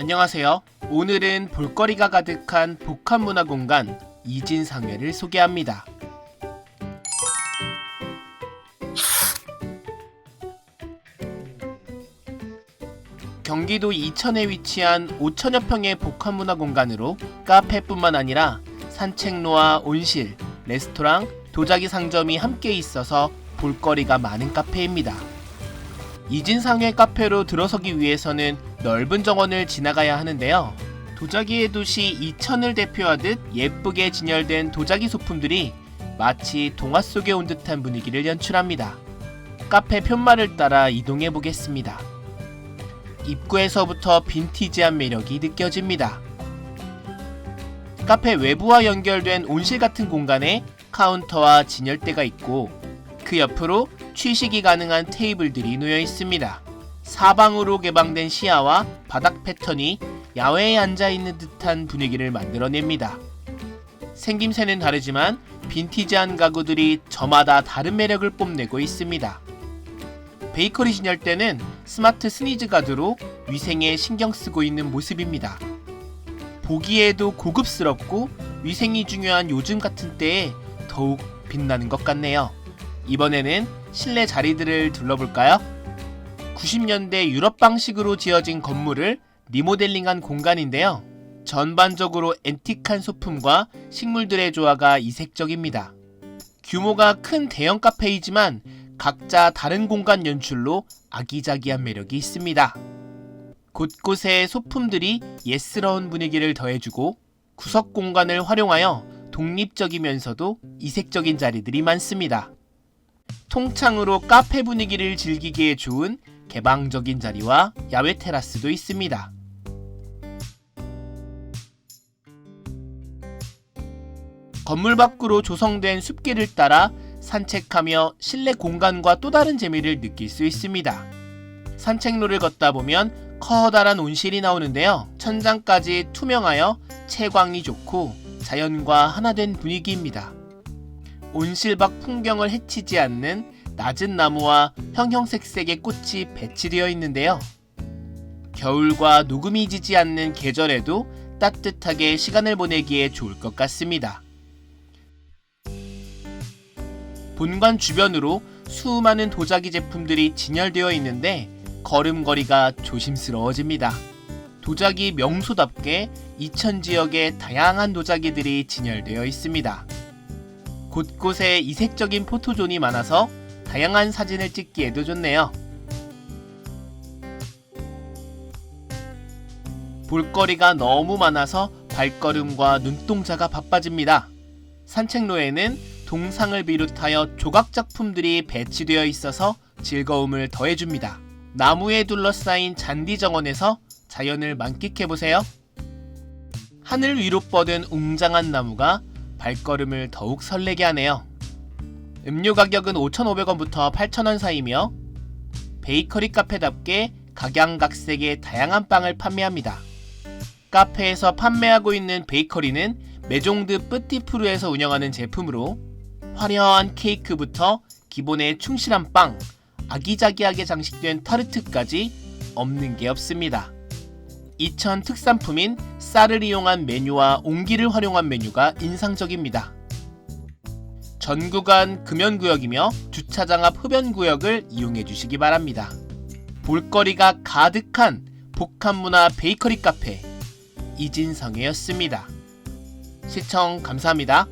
안녕하세요. 오늘은 볼거리가 가득한 복합문화 공간 이진상회를 소개합니다. 경기도 이천에 위치한 5천여 평의 복합문화 공간으로 카페뿐만 아니라 산책로와 온실, 레스토랑, 도자기 상점이 함께 있어서 볼거리가 많은 카페입니다. 이진상회 카페로 들어서기 위해서는 넓은 정원을 지나가야 하는데요. 도자기의 도시 이천을 대표하듯 예쁘게 진열된 도자기 소품들이 마치 동화 속에 온 듯한 분위기를 연출합니다. 카페 편말을 따라 이동해 보겠습니다. 입구에서부터 빈티지한 매력이 느껴집니다. 카페 외부와 연결된 온실 같은 공간에 카운터와 진열대가 있고 그 옆으로 취식이 가능한 테이블들이 놓여 있습니다. 사방으로 개방된 시야와 바닥 패턴이 야외에 앉아 있는 듯한 분위기를 만들어냅니다. 생김새는 다르지만 빈티지한 가구들이 저마다 다른 매력을 뽐내고 있습니다. 베이커리 진열대는 스마트 스니즈 가드로 위생에 신경 쓰고 있는 모습입니다. 보기에도 고급스럽고 위생이 중요한 요즘 같은 때에 더욱 빛나는 것 같네요. 이번에는 실내 자리들을 둘러볼까요? 90년대 유럽 방식으로 지어진 건물을 리모델링한 공간인데요. 전반적으로 앤틱한 소품과 식물들의 조화가 이색적입니다. 규모가 큰 대형 카페이지만 각자 다른 공간 연출로 아기자기한 매력이 있습니다. 곳곳에 소품들이 예스러운 분위기를 더해주고 구석 공간을 활용하여 독립적이면서도 이색적인 자리들이 많습니다. 통창으로 카페 분위기를 즐기기에 좋은 개방적인 자리와 야외 테라스도 있습니다. 건물 밖으로 조성된 숲길을 따라 산책하며 실내 공간과 또 다른 재미를 느낄 수 있습니다. 산책로를 걷다 보면 커다란 온실이 나오는데요. 천장까지 투명하여 채광이 좋고 자연과 하나 된 분위기입니다. 온실 밖 풍경을 해치지 않는 낮은 나무와 형형색색의 꽃이 배치되어 있는데요. 겨울과 녹음이 지지 않는 계절에도 따뜻하게 시간을 보내기에 좋을 것 같습니다. 본관 주변으로 수많은 도자기 제품들이 진열되어 있는데 걸음걸이가 조심스러워집니다. 도자기 명소답게 이천 지역에 다양한 도자기들이 진열되어 있습니다. 곳곳에 이색적인 포토존이 많아서 다양한 사진을 찍기에도 좋네요. 볼거리가 너무 많아서 발걸음과 눈동자가 바빠집니다. 산책로에는 동상을 비롯하여 조각 작품들이 배치되어 있어서 즐거움을 더해줍니다. 나무에 둘러싸인 잔디 정원에서 자연을 만끽해보세요. 하늘 위로 뻗은 웅장한 나무가 발걸음을 더욱 설레게 하네요. 음료 가격은 5,500원부터 8,000원 사이며 베이커리 카페답게 각양각색의 다양한 빵을 판매합니다. 카페에서 판매하고 있는 베이커리는 메종드 뿌띠푸르에서 운영하는 제품으로 화려한 케이크부터 기본에 충실한 빵, 아기자기하게 장식된 타르트까지 없는 게 없습니다. 이천 특산품인 쌀을 이용한 메뉴와 옹기를 활용한 메뉴가 인상적입니다. 전 구간 금연구역이며 주차장 앞 흡연구역을 이용해 주시기 바랍니다. 볼거리가 가득한 복합문화 베이커리 카페 이진성이었습니다. 시청 감사합니다.